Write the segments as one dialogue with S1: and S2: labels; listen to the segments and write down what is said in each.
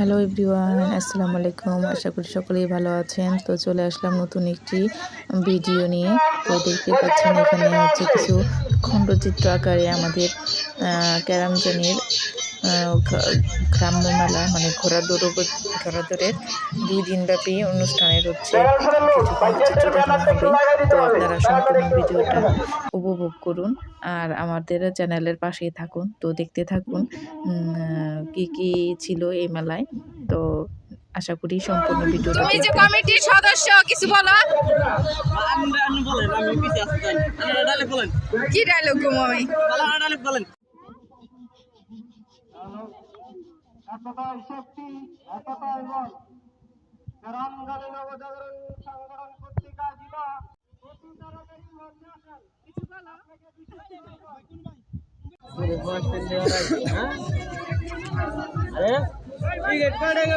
S1: Hello everyone আসসালামু আলাইকুম আশা করি সকলেই ভালো আছেন। তো চলে আসলাম নতুন একটি ভিডিও নিয়ে। তো দেখতে পাচ্ছেন এখানে হচ্ছে কিছু খণ্ডচিত্র আকারে আমাদের ক্যারামজানির গ্রাম্য মেলা মানে ঘোড়া দৌড় ঘোড়া দৌড়ের দুই দিনব্যাপী অনুষ্ঠানের হচ্ছে তো আপনারা সম্পূর্ণ ভিডিওটা উপভোগ করুন আর আমাদের চ্যানেলের পাশেই থাকুন। তো দেখতে থাকুন কি কি ছিল এই মেলায়। তো আশা করি সম্পূর্ণ ভিডিওটা
S2: তুমি যে কমিটির সদস্য কিছু বলো।
S3: বলেন আমি পিছিয়ে আসতে চাই ডালে বলেন।
S2: কি ডায়লগ গো আমি?
S3: বলেন।
S4: একতাই শক্তি একতাই বল। রামগালী নবজাগরণ সংগঠন পত্রিকা জিলা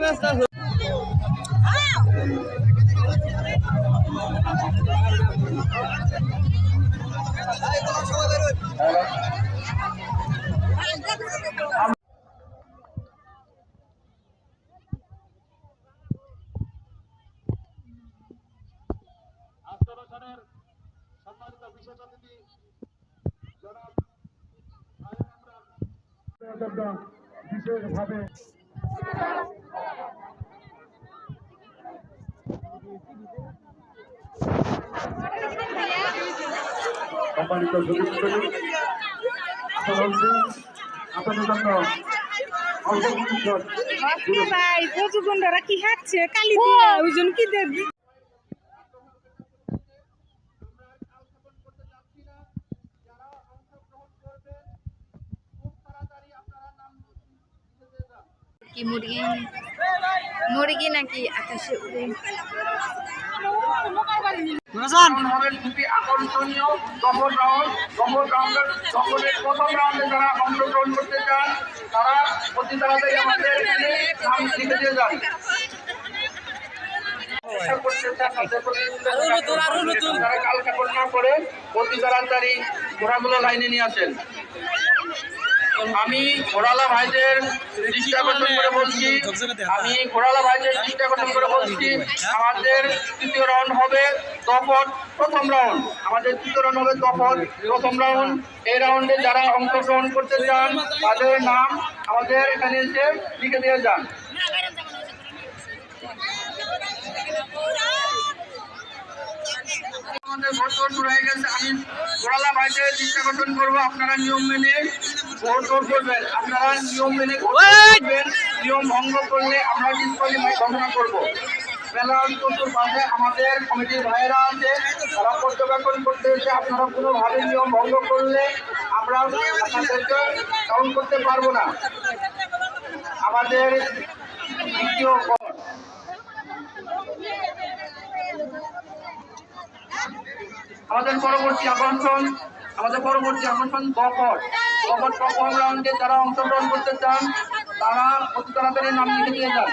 S3: ব্যস্ত আছো
S4: আজকের অনুষ্ঠানের সম্মানিত বিশেষ অতিথি জনাব আইন ইমরান বিশেষভাবে সম্মানিত আপনাদের জন্য
S2: কি হাঁটছে? কালি ওই জন্য কি দেখবি কি মুরগি মুরগি নাকি আকাশে উড়ে।
S4: আকর্ষণীয় দফর রাউন্ড দফর রাউন্ডের দফরের প্রথম রাউন্ডে যারা অংশগ্রহণ করতে চান তারা অতি তাড়াতাড়ি আমাদের এখানে নাম লিখে যান। তারা করে অতি তাড়াতাড়ি ঘোড়াগুলো লাইনে নিয়ে আসেন। আমি ঘোড়ালা ভাইদের দৃষ্টি আকর্ষণ করে বলছি, আমি ঘোড়ালা ভাইদের দৃষ্টি আকর্ষণ করে বলছি, আমাদের তৃতীয় রাউন্ড হবে তপন প্রথম রাউন্ড আমাদের তৃতীয় রাউন্ড হবে তপন প্রথম রাউন্ড এই রাউন্ডে যারা অংশগ্রহণ করতে চান, তাদের নাম আমাদের এখানে এসে লিখে দিয়ে যান। আমাদের ভোট শুরু হয়ে গেছে। আমি ঘোড়ালা ভাইদের দৃষ্টি আকর্ষণ করব, আপনারা নিয়ম মেনে ভোট তোর করবেন আপনারা নিয়ম মেনে করবেন নিয়ম ভঙ্গ করলে আমরা ঘোষণা করব। পাশে আমাদের কমিটির ভাইয়েরা আছে তারা পর্যবেক্ষণ করতে এসে আপনারা কোনোভাবে নিয়ম ভঙ্গ করলে আমরা আপনাদেরকে কাউন্ট করতে পারব না। আমাদের দ্বিতীয় আমাদের পরবর্তী আকর্ষণ আমাদের পরবর্তী আকর্ষণ দফর দফর প্রথম রাউন্ডে যারা অংশগ্রহণ করতে চান তারা অতি তাড়াতাড়ি নাম লিখে দিয়ে যান।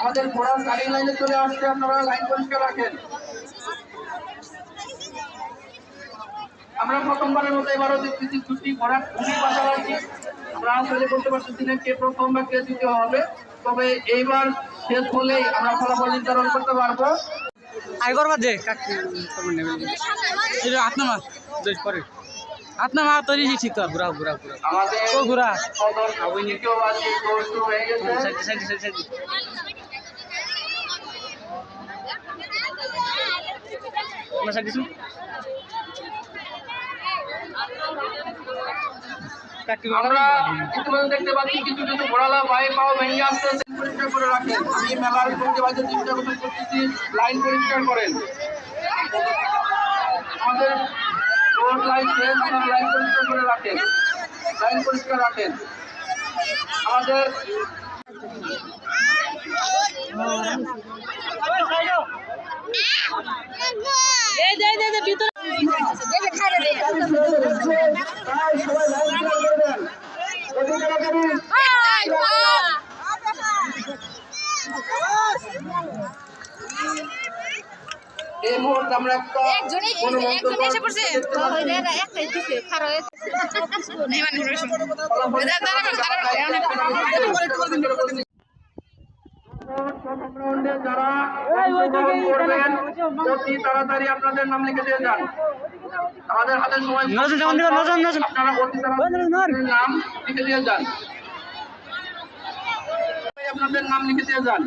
S4: আমাদের ঘোড়া গাড়ি লাইনে চলে আসছে আপনারা লাইন পরিষ্কার রাখেন। আমরা প্রথমবারের মতো এবারও দেখতেছি দুটি ঘোড়া খুবই পাশাপাশি। আমরা আসলে বলতে পারতেছি না কে প্রথম বা কে দ্বিতীয় হবে। তবে এইবার শেষ হলেই আমরা ফলাফল নির্ধারণ করতে পারব।
S3: আই করবা যে কাকি। কমন নেবে এটা আপনা মা দেশ পরে। আপনা মা তৈরি শিখছি তো ঘুরা ঘুরা ঘুরা। ও ঘুরা। সাইড সাইড সাইড সাইড আমরা
S4: ইতিমধ্যে দেখতে পাচ্ছি কিছু কিছু ঘোড়ালা ভাই পাও ভেঙে আসতে পরিষ্কার করে রাখেন আমি মেলার করতে করতেছি লাইন পরিষ্কার করেন আমাদের রোড লাইন শেষ আপনারা লাইন পরিষ্কার করে রাখেন লাইন পরিষ্কার রাখেন আমাদের
S2: এই দে দে দে ভিতরে এই যে খাইরে দে
S4: সবাই লাইন করে দেন অতি তাড়াতাড়ি
S2: আই বা
S4: এই মুহূর্তে আমরা একটা
S2: একজনই একজন এসে পড়ছে। তো ওই রে একটাই দিছে খারো নেই মানে শুনুন দাঁড়া দাঁড়া
S4: প্রথম রাউন্ডে যারা অংশগ্রহণ করবেন অতি তাড়াতাড়ি আপনাদের নাম। লিখে দিয়ে যান আমাদের হাতে সময়। আপনারা অতি তাড়াতাড়ি নাম লিখে দিয়ে যান। আপনাদের নাম লিখে দিয়ে যান।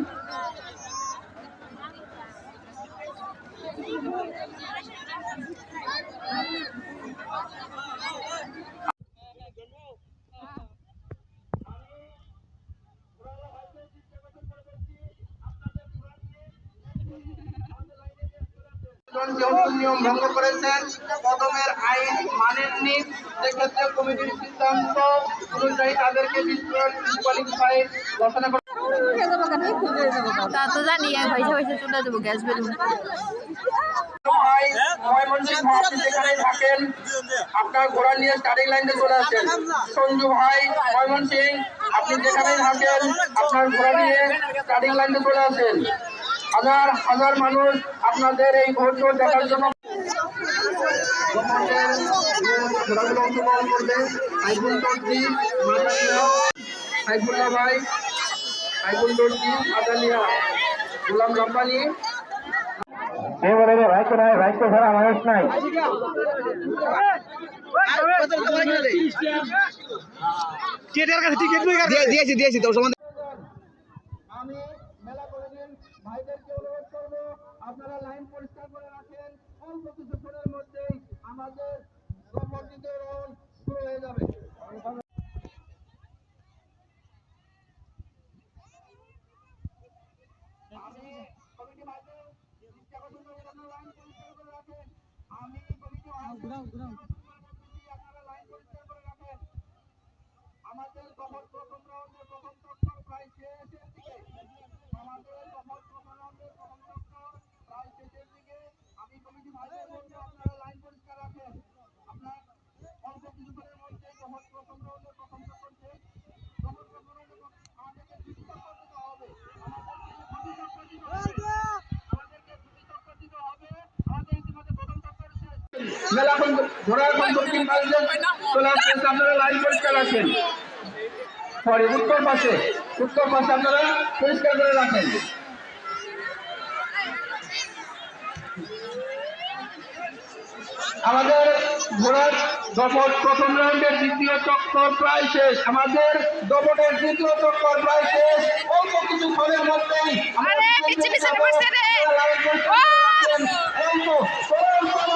S4: নিয়ম ভঙ্গ করেছেন কদমের আইন মানেননি সেক্ষেত্রে কমিটির সিদ্ধান্ত অনুযায়ী তাদেরকে ঘোষণা
S2: তা তো জানি পয়সা পয়সা চলে যাব, গ্যাস বেলুন।
S4: ময়মনসিংহ আপনি যেখানেই থাকেন আপনার ঘোড়া নিয়ে স্টার্টিং লাইনে চলে আসেন। সঞ্জু ভাই ময়মনসিং আপনি যেখানেই থাকেন আপনার ঘোড়া নিয়ে স্টার্টিং লাইনে চলে আসেন। হাজার হাজার মানুষ আপনাদের এই ভোট দেখার জন্য ঘোড়াগুলো অংশগ্রহণ করবে সাইফুল দর্জি সাইফুল্লাহ ভাই সাইফুল দর্জি মাদালিয়া গোলাম রব্বানি এবারে ভাইকে নাই ভাইকে ছাড়া মানুষ নাই।
S3: দিয়েছি দিয়েছি তোর সম্বন্ধে
S4: আমি মেলা কমিটির ভাইদেরকে অনুরোধ করব আপনারা লাইন পরিষ্কার করে রাখেন অল্প কিছুক্ষণের মধ্যেই আমাদের সম্পর্কিত রাউন্ড শুরু হয়ে যাবে আমি কমিটি ভাইদের দৃষ্টি আকর্ষণ করে আপনারা লাইন পরিষ্কার করে রাখেন আমি আমাদের দফর প্রথম রাউন্ডের প্রথম চক্কর প্রায় শেষের আমাদের দফর প্রথম রাউন্ডের প্রথম দিকে আমি কমিটি ভাইদের বলব আপনারা লাইন পরিষ্কার রাখেন আপনার অল্প কিছুক্ষণের মধ্যে দফর প্রথম রাউন্ডের প্রথম চক্কর শেষ দফর প্রথম রাউন্ডের আমাদেরকে দুটি চক্কর দিতে হবে আমাদেরকে দুটি চক্কর দিতে হবে আমাদেরকে দুটি চক্কর দিতে হবে আমাদের ইতিমধ্যে প্রথম চক্কর শেষ মেলা ঘোড়া এখন দক্ষিণ পাশে চলে আপনারা লাইন পরিষ্কার রাখেন। সরি উত্তর পাশে উত্তর পাশে আপনারা পরিষ্কার করে রাখেন। আমাদের ঘোড়ার দপট প্রথম রাউন্ডের দ্বিতীয় চক্কর প্রায় শেষ। আমাদের দপটের দ্বিতীয় চক্কর প্রায় শেষ। অল্প কিছুক্ষণের মধ্যেই আমরা
S2: আরে, পিছে পিছনে বসছে রে।
S4: অল্প, অল্প আমাদের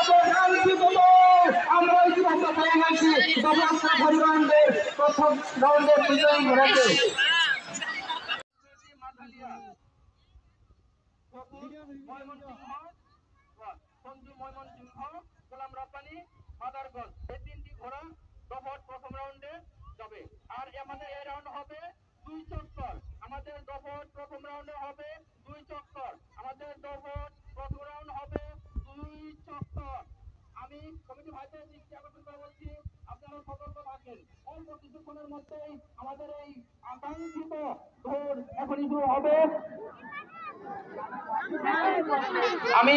S4: প্রথম রাউন্ডের বিজয়ী ঘোরাতে গোলাম রব্বানি মাদারগঞ্জ এই তিনটি ঘোড়া দফট প্রথম রাউন্ডে যাবে। আর আমাদের এই রাউন্ড হবে দুই চক্কর আমাদের দফট প্রথম রাউন্ডে হবে দুই চক্কর আমাদের দফট প্রথম রাউন্ড হবে দুই চক্কর আমি কমিটি ভাইদের দৃষ্টি আকর্ষণ করে বলছি আপনারা সতর্ক থাকেন অল্প কিছুক্ষণের মধ্যেই আমাদের এই আকাঙ্ক্ষিত দৌড় এখনই শুরু আমি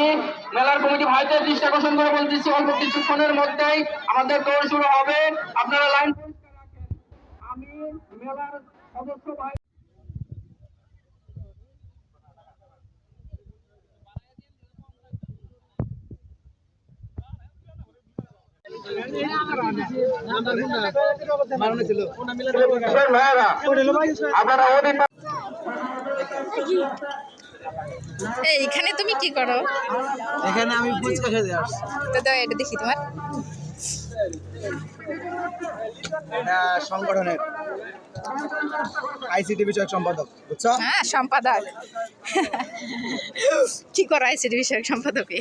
S4: মেলার কমিটি ভাইদের দৃষ্টি আকর্ষণ করে বলতেছি, অল্প কিছুক্ষণের মধ্যেই আমাদের দৌড় শুরু হবে। আপনারা লাইন আমি মেলার সদস্য ভাই আপনারা
S2: এইখানে তুমি কি করো?
S3: এখানে আমি ফুচকা খেতে আসছি।
S2: তো দাও এটা দেখি তোমার।
S3: সংগঠনের আইসিটি বিষয়ক সম্পাদক বুঝছ?
S2: হ্যাঁ সম্পাদক। কি করো আইসিডি বিষয়ক সম্পাদকে?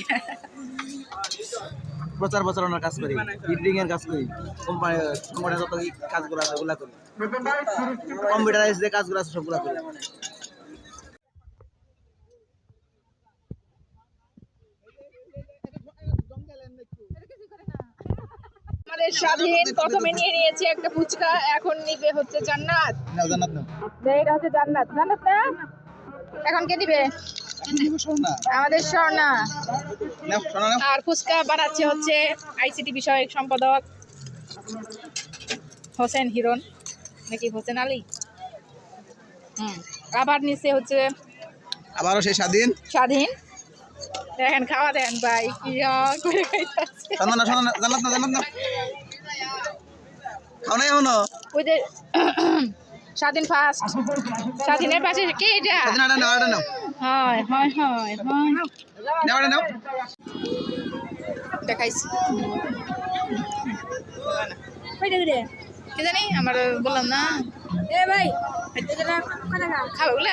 S3: প্রচার প্রচারণার কাজ করি বিল্ডিং এর কাজ করি কোম্পানি সংগঠনের যত কাজগুলো আছে ওগুলা করি। কম্পিউটারাইজ যে কাজগুলো আছে সবগুলা করি।
S2: আমাদের স্বাধীন প্রথমে নিয়ে নিয়েছি একটা ফুচকা এখন নিবে হচ্ছে জান্নাত।
S3: না জানাত না।
S2: এটা হচ্ছে জান্নাত। জান্নাত না? এখন কে দিবে? আমাদের স্বর্ণা। আর ফুচকা বানাচ্ছে হচ্ছে আইসিটি বিষয়ক সম্পাদক হোসেন হিরন নাকি হোসেন আলী? হুম। আবার নিচে হচ্ছে
S5: আবারও সেই স্বাধীন।
S2: স্বাধীন। দেখেন খাওয়া দেন ভাই। কি করে খাইতেছে।
S5: না সন্ধান না জানাত না জানাত না। খাও নাই এখনও।
S2: ওই যে স্বাধীন ফার্স্ট। স্বাধীনের পাশে কে এটা?
S5: স্বাধীন আটা নাও আটা নাও
S2: হয় হয় হয় হয়।
S5: নাও আটা নাও
S2: দেখাইছি। কে জানি আমার বললাম না। এ ভাই খাবে বলে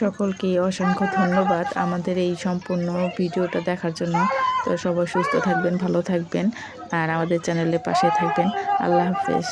S1: সকলকে অসংখ্য ধন্যবাদ আমাদের এই সম্পূর্ণ ভিডিওটা দেখার জন্য। তো সবাই সুস্থ থাকবেন, ভালো থাকবেন, আর আমাদের চ্যানেলের পাশে থাকবেন। আল্লাহ হাফেজ।